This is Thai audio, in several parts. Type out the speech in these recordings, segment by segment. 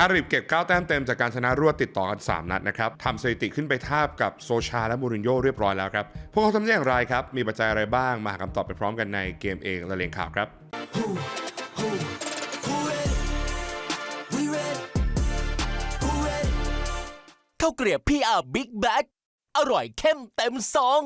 ฮาริบเก็บ 9 แต้มเต็มจากการชนะรวดติดต่อกัน 3 นัดนะครับทำสถิติขึ้นไปทาบกับโซชาและมูรินโญ่เรียบร้อยแล้วครับ พวกเขาทำได้อย่างไรครับ มีปัจจัยอะไรบ้างมาหาคำตอบไปพร้อมกันในเกมเองและเลงข่าวครับข้าวเกรียบ PR Big Bag อร่อยเข้มเต็มซอง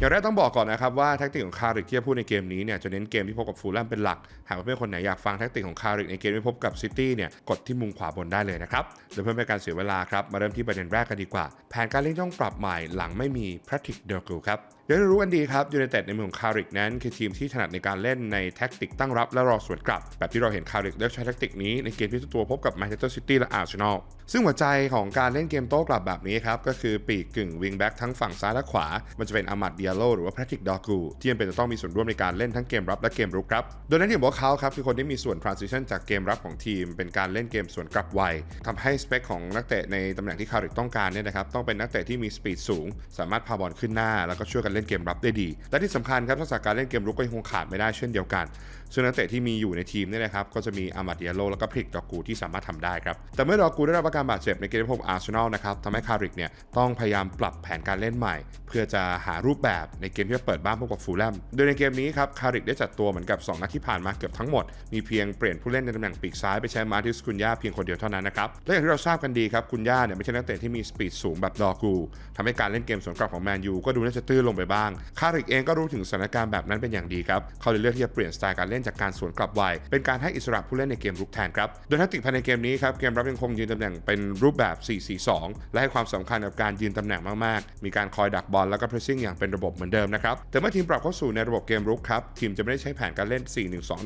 อย่างแรกต้องบอกก่อนนะครับว่าแท็กติกของคาริกที่จะพูดในเกมนี้เนี่ยจะเน้นเกมที่พบกับฟูลแลมเป็นหลัก หากเพื่อนคนไหนอยากฟังแท็กติกของคาริกในเกมที่พบกับซิตี้เนี่ยกดที่มุมขวาบนได้เลยนะครับเดี๋ยวเพื่อไม่ให้การเสียเวลาครับมาเริ่มที่ประเด็นแรกกันดีกว่า แผนการเล่นต้องปรับใหม่หลังไม่มีแพทริกเดอร์กูครับ เดี๋ยวเรารู้กันดีครับยูไนเต็ดในเมืองคาริกนั้น คือทีมที่ถนัดในการเล่นในแท็กติกตั้งรับและรอสวนกลับ แบบที่เราเห็นคาริกเลือกใช้แท็กติกนี้ในเกมที่ตัวพบกับแมนเชสเตอร์ซิตี้และอาร์เซนอลซึ่งหัวใจของการเล่นเกมโต้กลับแบบนี้ครับก็คือปีกกึ่งวิงแบ็กทั้งฝั่งซ้ายและขวา มันจะเป็นอามัดเดียโลหรือว่าแพทริกดอกูที่ยังเป็นจะต้องมีส่วนร่วมในการเล่นทั้งเกมรับและเกมรุกครับโดยนั้นที่บอกเขาครับคือคนที่มีส่วน transition จากเกมรับของทีม เป็นการเล่นเกมสวนกลับไวทำให้สเปคของนักเตะในตำแหน่งที่คาริกต้องการเนี่ยนะครับต้องเป็นนักเตะที่มีสปีดสูง สามารถพาบอลขึ้นหน้าแล้วก็ช่วยกันเล่นเกมรับได้ดี และที่สำคัญครับทักษะการเล่นเกมรุกก็ยังคงขาดไม่ได้เช่นเดียวกัน ซึ่งนักเตะที่มีอยู่ในทีมเนี่ยนะครับก็จะมีอามาเดียโลแล้วก็พริกดอกูที่สามารถทำได้ครับ แต่เมื่อดอกูได้รับอาการบาดเจ็บในเกมพบอาร์เซนอลนะครับทำให้คาริกเนี่ยต้องพยายามปรับแผนการเล่นใหม่ เพื่อจะหารูปแบบในเกมที่จะเปิดบ้านพบกับฟูลแลมโดยในเกมนี้ครับคาริกได้จัดตัวเหมือนกับ2นัดที่ผ่านมาเกือบทั้งหมดมีเพียงเปลี่ยนผู้เล่นในตำแหน่งปีกซ้ายไปใช้มาร์ติสคุนยาเพียงคนเดียวเท่านั้นนะครับและอย่างที่เราทราบกันดีครับคุนยาเนี่ยไม่ใช่นักเตะที่มีสปีดสูงแบบดอกูทำให้การเล่นเกมสวนกลับของแมนยูก็ดูน่าจะตื้นลงไปบ้าง คาริกเองก็รู้ถึงสถานการณ์แบบนั้นเป็นอย่างดีครับ เขาเลยเลือกที่จะเปลี่ยนสไตล์การเล่นจากการสวนกลับไว เป็นการให้อิสระผู้เล่นในเกมรุกแทนครับ โดยแทคติกภายในเกมนี้ครับ เกมรับยังคงยืนตำแหน่งเป็นรูปแบบ 4-4-2 และให้ความสำคัญกับการยืนตำแหน่งมากๆ มีการคอยดักบอลแล้วก็ pressing อย่างเป็นระบบเหมือนเดิมนะครับ แต่เมื่อทีมปรับเข้าสู่ในระบบเกมรุกครับ ทีมจะไม่ได้ใช้แผนการเล่น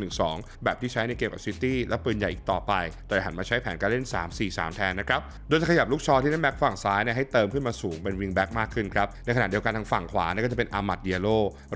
4-1-2-1-2 แบบที่ใช้ในเกมกับซิตี้และปืนใหญ่อีกต่อไป แต่หันมาใช้แผนการเล่น 3-4-3 แทนนะครับ โดยจะขยับลูกชอที่เล่นแบ็กฝั่งซ้ายเนี่ยให้เติมขึ้นมาสูงเป็นวิงแบ็กมากขึ้นครับ ในขณะเดียวกันทางฝั่งขวาเนี่ยก็จะเป็นอามัดเดียโล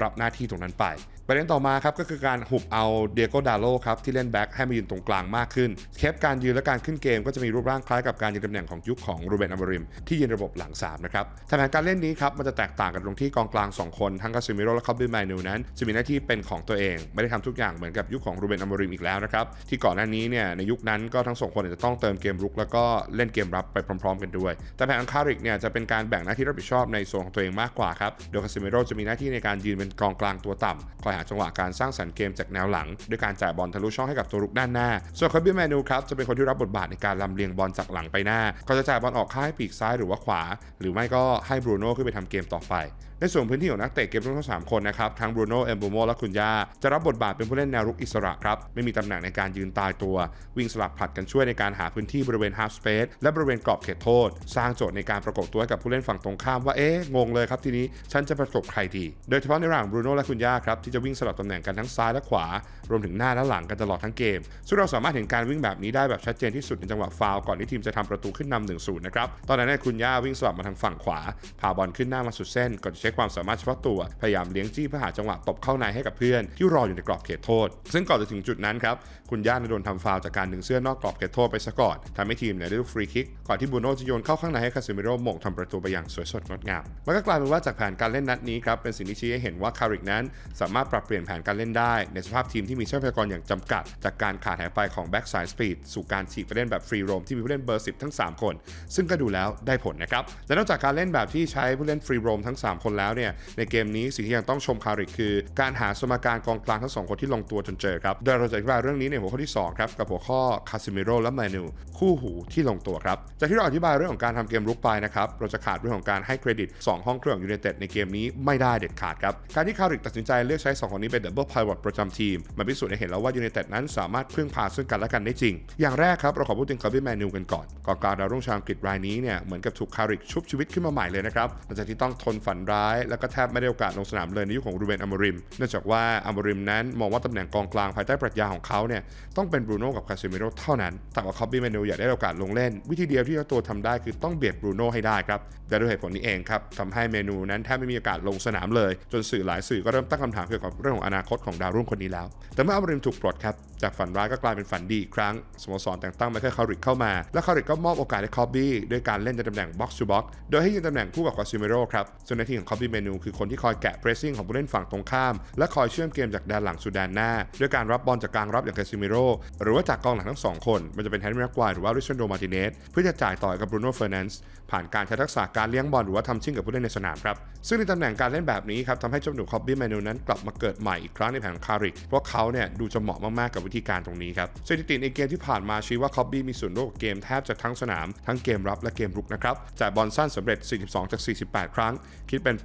รับหน้าที่ตรงนั้นไป ประเด็นต่อมาครับก็คือการหุบเอาเดียโกดาโลครับที่เล่นแบ็กให้มายืนตรงกลางมากขึ้น เคปการยืนและการขึ้นเกมก็จะมีรูปร่างคล้ายกับการยืนตำแหน่งของยุคของรูเบนอัมบริม ที่ยืนระบบหลัง3นะครับแผนการเล่นนี้ครับมันจะแตกต่างกันตรงที่กองกลาง 2 คนทั้งกาซิมิโรและคอบบี้ไมนูนั้น จะมีหน้าที่เป็นของตัวเอง ไม่ได้ทำทุกอย่างเหมือนกับยุคของรูเบนอัมบริมอีกแล้วนะครับที่ก่อนหน้านี้เนี่ยในยุคนั้นก็ทั้งสองคนจะต้องเติมเกมรุกแล้วก็เล่นเกมรับไปพร้อม ๆ กันด้วย แต่แผนอังคาริกเนี่ยจะเป็นการแบ่งหน้าที่รับผิดชอบในโซนของตัวเองมากกว่าครับโดยคาซิมิโรจะมีหน้าที่ในการยืนเป็นกองกลางตัวต่ำคอยจังหวะการสร้างสรรค์เกมจากแนวหลังด้วยการจ่ายบอลทะลุช่องให้กับตัวรุกด้านหน้า ส่วนคอบิแมนูครับจะเป็นคนที่รับบทบาทในการลำเลียงบอลจากหลังไปหน้า ก็จะจ่ายบอลออกข้างให้ปีกซ้ายหรือว่าขวา หรือไม่ก็ให้บรูโน่ขึ้นไปทำเกมต่อไป ในส่วนพื้นที่ของนักเตะเกมรุกทั้งสามคนนะครับ ทั้งบรูโน่เอมบูโมและคุนยาจะรับบทบาทเป็นผู้เล่นแนวรุกอิสระครับ ไม่มีตำแหน่งในการยืนตายตัว วิ่งสลับผลัดกันช่วยในการหาพื้นที่บริเวณฮา f สเปซและบริเวณกรอบเขตโทษ สร้างโจทย์ในการประกบตัวให้กับผู้เล่นฝั่งตรงข้ามว่าเอ๊ะงงเลยครับทีนี้ฉันจะประกบใครดี โดยเฉพาะในระหว่างบรูโน่และคุนยาครับที่จะวิ่งสลับตำแหน่งกันทั้งซ้ายและขวา รวมถึงหน้าและหลังกันตลอดทั้งเกม ซึ่งเราสามารถเห็นการวิ่งแบบนี้ได้แบบชัดเจนที่สุดในจังหวะฟาวล์ก่อนที่ทีมจะทำประตูขึ้นนำหนึ่งศูนะครับตอนนั้นคุณย่าวิ่งสลับมาทางฝั่งขวาพาบอลขึ้นหน้ามาสุดเส้นก่อนจะช้ความสามารถเฉพาะตัว พยายามเลี้ยงจี้เพื่อหาจังหวะตบเข้าในให้กับเพื่อน ที่รออยู่ในกรอบเขตโทษ ซึ่งก่อนจะถึงจุดนั้นครับคุณย่าโดนทำฟาวจากการดึงเสื้อนอกกรอบเขตโทษไปซะก่อนทำให้ทีมเนี่ยได้ลูกฟรีคิกก่อนที่บูโน่จะโยนเข้าข้างในให้คาซิมิโร่หม่งทำประตูไปอย่างสวยสดงดงามมันก็กลายเป็นว่าจากแผนการเล่นนัดนี้ครับเป็นสิ่งที่ชี้ให้เห็นว่าคาริกนั้น สามารถปรับเปลี่ยนแผนการเล่นได้ ในสภาพทีมที่มีทรัพยากรอย่างจำกัด จากการขาดหายไปของแบ็กไซด์สปีดสู่การฉีกไปเล่นแบบฟรีโรมที่มีผู้เล่นเบอร์ 10 ทั้ง 3 คน ซึ่งก็ดูแล้วได้ผลนะครับและนอกจากการเล่นแบบที่ใช้ผู้เล่นฟรีโรมทั้ง 3 คนแล้วเนี่ยในเกมนี้สิ่งที่ยังต้องชมคาริกคือ การหาสมการกองกลางทั้ง2คนที่ลงตัวจนเจอครับ โดยเราจะอธิบายเรื่องนี้ในหัวข้อที่2ครับกับหัวข้อคาซิเมโรและมานูคู่หูที่ลงตัวครับจากที่เราอธิบายเรื่องของการทำเกมรุกไปนะครับเราจะขาดเรื่องของการให้เครดิต 2 ห้องเครื่องยูไนเต็ดในเกมนี้ไม่ได้เด็ดขาดครับการที่คาริกตัดสินใจเลือกใช้ 2 คนนี้เป็นดับเบิลพาวเวอร์ประจำทีมมันพิสูจน์ให้เห็นแล้วว่ายูไนเต็ดนั้นสามารถพึ่งพาซึ่งกันและกันได้จริง อย่างแรกครับเราขอพูดถึงคาร์บิแมนูกันก่อนกองกลางดาวรุ่งชาวอังกฤษรายนี้เนี่ยเหมือนกับถูกคาริกชุบชีวิตขึ้นมาใหม่เลยนะครับหลังจากที่ต้องทนฝันร้าย แล้วก็แทบไม่ได้โอกาสลงสนามเลยในยุคของรูเบนอมริม เนื่องจากว่าอมริมนั้นมองว่าตำแหน่งกองกลางภายใต้ปรัชญาของเขาเนี่ยต้องเป็นบรูโน่กับคาซิเมโร่เท่านั้น แต่ว่าคอบบี้เมนูอยากได้โอกาสลงเล่น วิธีเดียวที่เจ้าตัวทำได้คือต้องเบียดบรูโน่ให้ได้ครับและด้วยเหตุผลนี้เองครับทำให้เมนูนั้นแทบไม่มีโอกาสลงสนามเลย จนสื่อหลายสื่อก็เริ่มตั้งคำถามเกี่ยวกับเรื่องของอนาคตของดาวรุ่งคนนี้แล้ว แต่เมื่ออมริมถูกปลดครับจากฝันร้ายก็กลายเป็นฝันดีอีกครั้งสโมสรแต่งตั้งไมเคิลคาริกเข้ามา และคาริกก็มอบโอกาสให้คอบบี้ด้วยการเล่นในตำแหน่งบ็อกซ์ o ูบ็อกซ์โดยให้ยืนตำแหน่งคู่กับคาซิเมโร่ครับส่วนหน้าที่ของคอบบี้เมนูคือคนที่คอยแกะเพรสซิ่งของผู้เล่นฝั่งตรงข้าม และคอยเชื่อมเกมจากแดนหลังสู่แดนหน้า ด้วยการรับบอลจากกลางรับอย่างคาซิเมโร่หรือว่าจากกองหลังทั้งสองคน มันจะเป็นแฮร์รี่แม็กควายหรือว่าริชันโดมาติเนสเพื่อจะจ่ายต่อกับบรูโน่เฟอร์นันส์ผ่านการใช้ทักษะการเลี้ยงบอลหรือว่าทำชิ่งกับผู้เล่นในสนามครับซึ่งในตำแหน่งการเล่นแบบนี้ครับทำให้เจ้าหนูคอบบี้เมนูนั้นกลับมาเกิดใหม่อีกครั้งในแผนของคาริกเพราะเขาเนี่ยดูจะเหมาะมากๆกับวิธีการตรงนี้ครับสถิติในเกมที่ผ่านมาชี้ว่าคอบบี้มีส่วนร่วมเกมแทบจะทั้งสนาม ทั้งเกมรับและเกมรุกนะครับจ่ายบอลสั้นสำเร็จ 42 จาก 48 ครั้ง คิดเป็น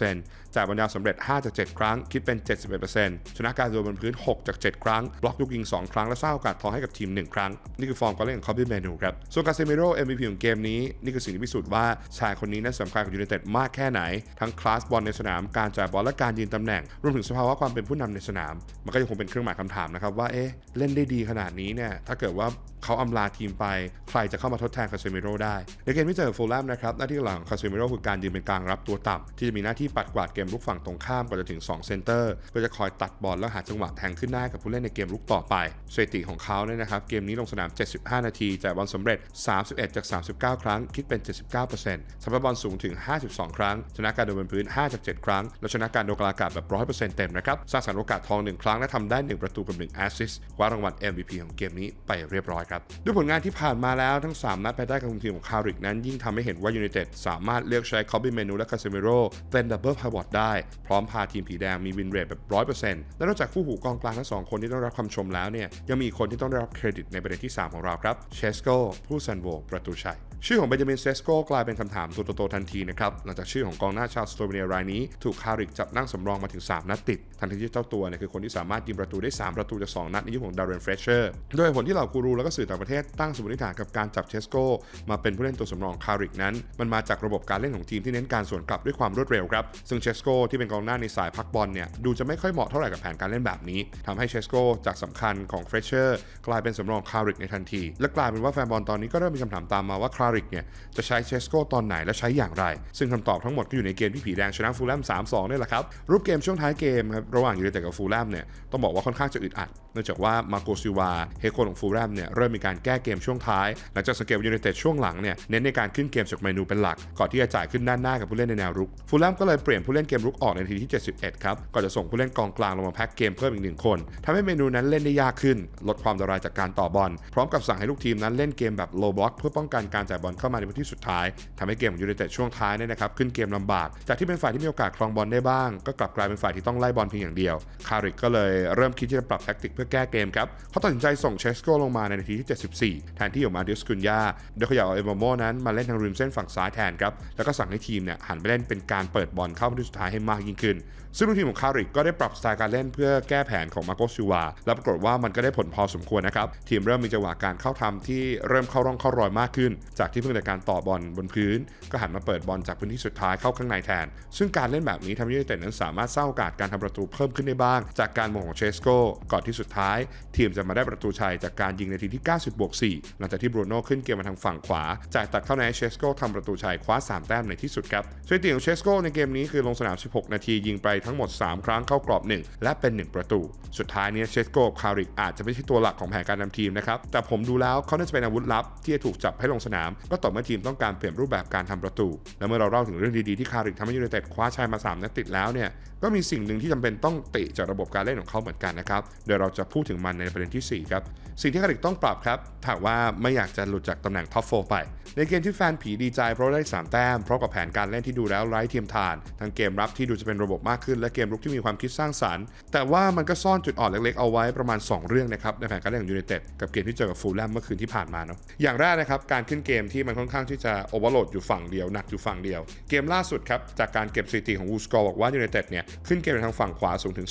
86%จ่ายบอลยาวสำเร็จ 5 จาก 7 ครั้ง คิดเป็น 71%ชนะการโดนบนพื้น 6 จาก 7 ครั้ง บล็อกลูกยิง 2 ครั้ง และสร้างโอกาสทองให้กับทีม 1 ครั้ง นี่คือฟอร์มการเล่นของคอบบี้เมนูครับ ส่วนกาเซมิโร่ MVP ของเกมนี้ นี่คือสิ่งที่พิสูจน์ว่าชายคนนี้นั้นสำคัญกับยูไนเต็ดมากแค่ไหน ทั้งคลาสบอลในสนาม การจ่ายบอลและการยืนตำแหน่ง รวมถึงสภาวะความเป็นผู้นำในสนาม มันก็ยังคงเป็นเครื่องหมายคำถามนะครับว่าเอ๊ะเล่นได้ดีขนาดนี้เนี่ยถ้าเกิดว่าเขาอำลาทีมไปใครจะเข้ามาทดแทนคาเซมิโร่ได้ในเกมที่เจอฟูลแลมนะครับหน้าที่หลังคาเซมิโร่คือการยืนเป็นกลางรับตัวต่ำที่จะมีหน้าที่ปัดกวาดเกมลุกฝั่งตรงข้ามก่อนจะถึง 2 เซนเตอร์เพื่อจะคอยตัดบอลแล้วหาจังหวะแทงขึ้นหน้ากับผู้เล่นในเกมลุกต่อไปสถิติของเขาเนี่ยนะครับเกมนี้ลงสนาม 75 นาทีจ่ายบอลสำเร็จ 31 จาก 39 ครั้ง คิดเป็น 79%สำหรับบอลสูงถึง 52 ครั้ง ชนะการโดนบนพื้น 5 จาก 7 ครั้ง แล้วชนะการโดนกลางอากาศแบบ 100%เต็มนะครับสร้างสรรค์โอกาสทอง 1 ครั้งและทำได้ 1 ประตูกับ1แอสซิสคว้ารางวัล MVP ของเกมนี้ไปเรียบร้อยครับ ด้วยผลงานที่ผ่านมาแล้วทั้ง 3 นัดภายใต้การคุมทีมของคาริกนั้นยิ่งทำให้เห็นว่ายูไนเต็ดสามารถเลือกใช้คอบบี้เมนูและคาเซมิโร่เป็นดับเบิลพาวอตได้ พร้อมพาทีมผีแดงมีวินเรทแบบ100%และนอกจากคู่หูกองกลางทั้งสองคนที่ต้องรับคำชมแล้วเนี่ยยังมีอีกคนที่ต้องได้รับเครดิตในประเด็นที่ 3 ของเราครับเชสโกผู้ซันโวประตูชัย ชื่อของเบนจามินเซสโกกลายเป็นคำถามตัวโตๆทันทีนะครับ หลังจากชื่อของกองหน้าชาวสโตเวเนียรายนี้ ถูกคาริกจับนั่งสำรองมาถึง 3 นัดติด ทันทีที่เจ้าตัวเนี่ยคือคนที่สามารถยิงประตูได้ 3 ประตูจาก 2 นัดในยุคของดาร์เรนเฟรชเชอร์ โดยผลที่เหล่ากูรูแล้วก็สื่อต่างประเทศตั้งสมมติฐานกับการจับเชสโกมาเป็นผู้เล่นตัวสำรองคาริกนั้น มันมาจากระบบการเล่นของทีมที่เน้นการสวนกลับด้วยความรวดเร็วครับ ซึ่งเชสโกที่เป็นกองหน้าในสายพักบอลเนี่ยดูจะไม่ค่อยเหมาะเท่าไหร่กับแผนการเล่นแบบนี้ทำให้เชสโกจากสำคัญของเฟรเชอร์กลายเป็นสำรองคาริกในทันที และกลายเป็นว่าแฟนบอลตอนนี้ก็เริ่มมีคำถามตามมาว่าคาริกเนี่ยจะใช้เชสโกตอนไหนและใช้อย่างไร ซึ่งคำตอบทั้งหมดก็อยู่ในเกมที่ผีแดงชนะฟูลแลม3-2นี่แหละครับ รูปเกมช่วงท้ายเกมครับระหว่างยูไนเต็ดกับฟูลแลมเนี่ยต้องบอกว่าค่อนข้างจะอึดอัดเนื่องจากว่ามาโกซิวาเฮโคของฟูลแลมเนี่ยเริ่มมีการแก้เกมช่วงท้ายหลังจากสังเกตยูไนเต็ดช่วงหลังเนี่ยเน้นในการขึ้นเกมจากเมนูเป็นหลักก่อนที่จะจ่ายขึ้นด้านหน้ากับผู้เล่นในแนวรุกฟูลแลมก็เลยเปลี่ยนผู้เล่นเกมรุกออกในทีที่ 71 ครับก่อนจะส่งผู้เล่นกองกลางลงมาแพ็กเกมเพิ่มอีกหนึ่งคนทำให้เมนูนั้นเล่นได้ยากขึ้น ลดความอันตรายจากการต่อบอล พร้อมกับสั่งให้ลูกทีมนั้นเล่นเกมแบบโลบล็อกเพื่อป้องกันการจ่ายบอลเข้ามาในพื้นที่สุดท้ายทำให้เกมของยูไนเต็ดช่วงท้ายเนี่ยนะครับขึ้นเกมลำบาก จากที่เป็นฝ่ายที่มีโอกาสครองบอลได้บ้าง ก็กลับกลายเป็นฝ่ายที่ต้องไล่บอลเพียงอย่างเดียว คาริกก็เลยเริ่มคิดที่จะปรับแท็กติกเพื่อแก้เกมครับเขาตัดสินใจส่งเชสโกลงมาในนาทีที่ 74 แทนที่ของมาดิสกุนยาโดยเขาอยากเอาเอมโมนั้นมาเล่นทางริมเส้นฝั่งซ้ายแทนครับแล้วก็สั่งให้ทีมเนี่ยหันไปเล่นเป็นการเปิดบอลเข้าพื้นที่สุดท้ายให้มากยิ่งขึ้น ซึ่งลูกทีมของคาริกก็ได้ปรับสไตล์การเล่นเพื่อแก้แผนของมาโกซิวาและปรากฏว่ามันก็ได้ผลพอสมควรนะครับ ทีมเริ่มมีจังหวะการเข้าทำที่เริ่มเข้าร่องเข้ารอยมากขึ้น จากที่เพิ่งแต่การต่อบอลบนพื้น ก็หันมาเปิดบอลจากพื้นที่สุดท้ายเข้าข้างในแทน ซึ่งการเล่นแบบนี้ทำให้ยูไนเต็ดนั้นสามารถสร้างโอกาสการทำประตูเพิ่มขึ้นได้บ้าง จากการมงของเชสโกก่อนที่สุดท้าย ทีมจะมาได้ประตูชัยจากการยิงในทีที่ 90บวก4หลังจากที่บรูโน่ขึ้นเกมมาทางฝั่งขวาจ่ายตัดเข้าในเชสโกทำประตูชัยคว้า 3 แต้มในที่สุดครับสถิติของเชสโกในเกมนี้คือลงสนาม 16 นาทียิงไปทั้งหมด 3 ครั้งเข้ากรอบ 1 และเป็น 1 ประตู สุดท้ายเนี้เชสโกคาริกอาจจะไม่ใช่ตัวหลักของแผนการนำทีมนะครับ แต่ผมดูแล้วเขาน่าจะเป็นอาวุธลับ ที่จะถูกจับให้ลงสนาม ก็ต่อเมื่อทีมต้องการเปลี่ยนรูปแบบการทำประตู และเมื่อเราเล่าถึงเรื่องดีๆที่คาริกทำให้ยูไนเต็ดคว้าชัยมา3นัดติดแล้วเนี่ยก็มีสิ่งหนึ่งที่จำเป็นต้องติจากระบบการเล่นของเขาเหมือนกันนะครับเดี๋ยวเราจะพูดถึงมันในประเด็นที่ 4 ครับ สิ่งที่คาริกต้องปรับครับถ้าว่าไม่อยากจะหลุดจากตำแหน่งท็อปโฟไป ในเกมที่แฟนผีดีใจเพราะได้3แต้มพร้อมกับแผนการเล่นที่ดูแล้วไร้เทียมทานทั้งเกมรับที่ดูจะเป็นระบบมากขึ้นและเกมรุกที่มีความคิดสร้างสรรค์ แต่ว่ามันก็ซ่อนจุดอ่อนเล็กๆเอาไว้ประมาณ 2 เรื่องนะครับในแผนการเล่นของยูไนเต็ดกับเกมที่เจอกับฟูลแลมเมื่อคืนที่ผ่านมาเนาะอย่างแรกนะครับการขึ้นเกมที่มันค่อนข้างที่จะโอเวอร์โหลดอยู่ฝั่งเดียวหนักอยู่ฝั่งเดียว เกมล่าสุดครับจากการเก็บสถิติของวูสกอร์บอกว่ายูไนเต็ดเนี่ยขึ้นเกมในทางฝั่งขวาสูงถึง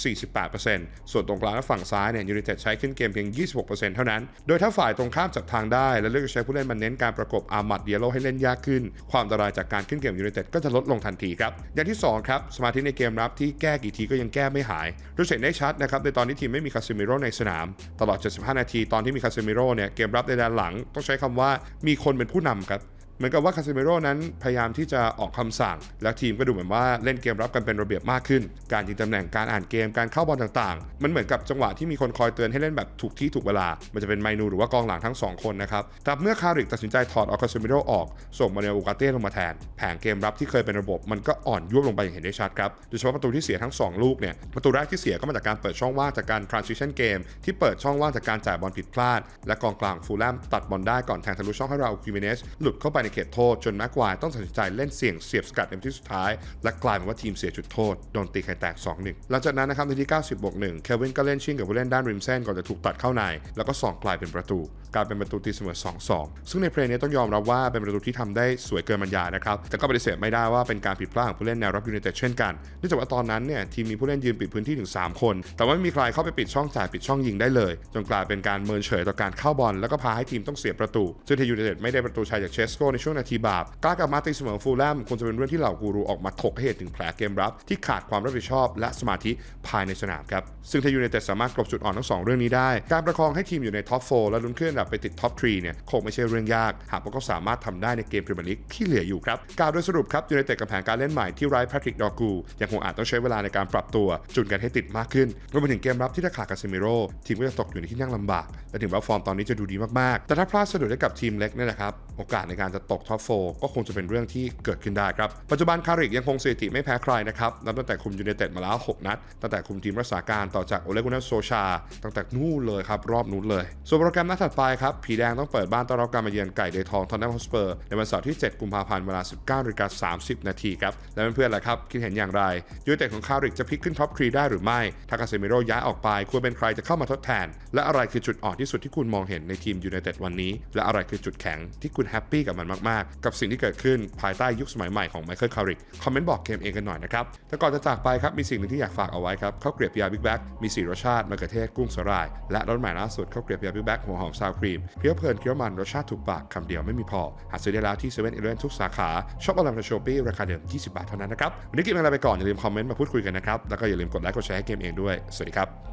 48%ส่วนตรงกลางและฝั่งซ้ายเนี่ยยูไนเต็ดใช้ขึ้นเกมเพียง 26%เท่านั้น โดยถ้าฝ่ายตรงข้ามจับทางได้ และเลือกใช้ผู้เล่นมาเน้นการประกบอามัดเดียโลให้เล่นยากขึ้น ความอันตรายจากการขึ้นเกมยูไนเต็ดก็จะลดลงทันทีครับอย่างที่2ครับสมาธิในเกมรับที่แก้กี่ทีก็ยังแก้ไม่หายรู้สึกได้ชัดนะครับในตอนที่ทีมไม่มีคาซิมิโร่ในสนาม ตลอด 75 นาทีตอนที่มีคาซิมิโร่เนี่ยเกมรับในด้านหลังต้องใช้คำว่ามีคนเป็นผู้นำครับ เหมือนกับว่าคาซิเมโร่นั้นพยายามที่จะออกคำสั่ง แล้วทีมก็ดูเหมือนว่าเล่นเกมรับกันเป็นระเบียบมากขึ้น การยิงตำแหน่งการอ่านเกมการเข้าบอลต่างๆ มันเหมือนกับจังหวะที่มีคนคอยเตือนให้เล่นแบบถูกที่ถูกเวลา มันจะเป็นไมนูหรือว่ากองหลังทั้งสองคนนะครับแต่เมื่อคาริกตัดสินใจถอดเอาคาซิเมโร่ออก ส่งมาเนลอูกาเต้ลงมาแทน แผงเกมรับที่เคยเป็นระบบมันก็อ่อนยวบลงไปอย่างเห็นได้ชัดครับโดยเฉพาะประตูที่เสียทั้งสองลูกเนี่ยประตูแรกที่เสียก็มาจากการเปิดช่องว่างจากการ transition เกมที่เปิดช่องว่างจากการจ่ายบอลผิดพลาด และกองกลางฟูลแลมตัดบอลได้ก่อนแทงทะลุช่องให้ราคิเมเนสหลุดเข้าไปในเขตโทษ จนแม็กควายต้องตัดสินใจเล่นเสี่ยงเสียบสกัดในที่สุดท้าย และกลายเป็นว่าทีมเสียจุดโทษ โดนตีไข่แตก 2-1 หลังจากนั้นนะครับนาที 90บวก1เควินก็เล่นชิงกับผู้เล่นด้านริมเส้นก่อนจะถูกตัดเข้าใน แล้วก็ส่องกลายเป็นประตู กลายเป็นประตูตีเสมอ 2-2 ซึ่งในเพลย์นี้ต้องยอมรับว่าเป็นประตูที่ทำได้สวยเกินบรรยายนะครับแต่ก็ปฏิเสธไม่ได้ว่าเป็นการผิดพลาดของผู้เล่นแนวรับยูไนเต็ดเช่นกันเนื่องจากว่าตอนนั้นเนี่ยทีมมีผู้เล่นยืนปิดพื้นที่ถึง 3 คน แต่ว่าไม่มีใครเข้าไปปิดช่องจ่ายปิดช่องยิงได้เลย จนกลายเป็นการเมินเฉยต่อการเข้าบอลแล้วก็พาให้ทีมต้องเสียประตูซึ่งทียูไนเต็ดไม่ได้ประตูชัยจากเชสโกในช่วงนาทีบาปกล้ากลับมาตีเสมอฟูลแลมคงจะเป็นเรื่องที่เหล่ากูรูออกมาถกให้เห็นถึงแผลเกมรับ ที่ขาดความรับผิดชอบและสมาธิภายในสนามครับ ซึ่งทีมยูไนเต็ดสามารถกลบจุดอ่อนทั้งสองเรื่องนี้ได้ การประคองให้ทีมอยู่ในท็อป4และลุ้นขึ้นอันดับไปติดท็อป3เนี่ยคงไม่ใช่เรื่องยาก หากพวกเขาสามารถทำได้ในเกมพรีเมียร์ลีกที่เหลืออยู่ครับกล่าวโดยสรุปครับยูไนเต็ดกับแผนการเล่นใหม่ที่ไร้แพทริกดอกูยังคงอาจต้องใช้เวลาในการปรับตัวจูนกันให้ติดมากขึ้นรวมไปถึงเกมรับที่ถ้าขาดคาซิเมโรทีมก็จะตกอยู่ในที่นั่งลำบากและถึงแม้ว่าฟอร์มตอนนี้จะดูดีมากๆ แต่ถ้าพลาดสะดุดให้กับทีมเล็กเนี่ยนะครับโอกาสในการจะตกท็อป4ก็คงจะเป็นเรื่องที่เกิดขึ้นได้ครับ ปัจจุบันคาริกยังคงสถิติไม่แพ้ใครนะครับ นับตั้งแต่คุมยูไนเต็ดมาแล้ว 6 นัด ตั้งแต่คุมทีมรักษาการต่อจากโอเลกุนาโซชา ตั้งแต่นู่นเลยครับ รอบนู้นเลย ส่วนโปรแกรมนัดถัดไปครับ ผีแดงต้องเปิดบ้านต้อนรับการมาเยือนไก่เดทองทอนนัมฮอสเปอร์ในวันเสาร์ที่ 7 กุมภาพันธ์เวลา 19นาฬิกา30 นาทีครับและเพื่อนๆล่ะครับคิดเห็นอย่างไรยูไนเต็ดของคาริกจะพลิกขึ้นท็อปทรีได้หรือไม่ถ้าคาเซมิโร่ย้ายออกไปควรเป็นใครจะเข้ามาทดแทน และอะไรคือจุดอ่อนที่สุดที่คุณมองเห็นในทีมยูไนเต็ดวันนี้ และอะไรคือจุดแข็งที่คุณแฮปปี้กับมันมากๆ กับสิ่งที่เกิดขึ้นภายใต้ยุคสมัยใหม่ของไมเคิลคาริกคอมเมนต์บอกเกมเองกันหน่อยนะครับแต่ก่อนจะจากไปครับมีสิ่งหนึ่งที่อยากฝากเอาไว้ครับข้าวเกรียบยาบิ๊กแบ็กมีสีรสชาติมะเขือเทศกุ้งสาหร่าย และรสใหม่ล่าสุดข้าวเกรียบยาบิ๊กแบ็กหัวหอมซาวครีมเคี้ยวเพลินเคี้ยวมันรสชาติถูกปากคำเดียวไม่มีพอหาซื้อได้แล้วที่เซเว่นอีเลฟทุกสาขาช็อปออนไลน์ในช้อปปี้ราคาเดิม 20 บาทเท่านั้นนะครับวันนี้กินอะไรไปก่อนอย่าลืมคอมเมนต์มาพูดคุยกันนะครับแล้วก็อย่าลืมกดไลค์กดแชร์ให้เกมเองด้วยสวัสดีครับ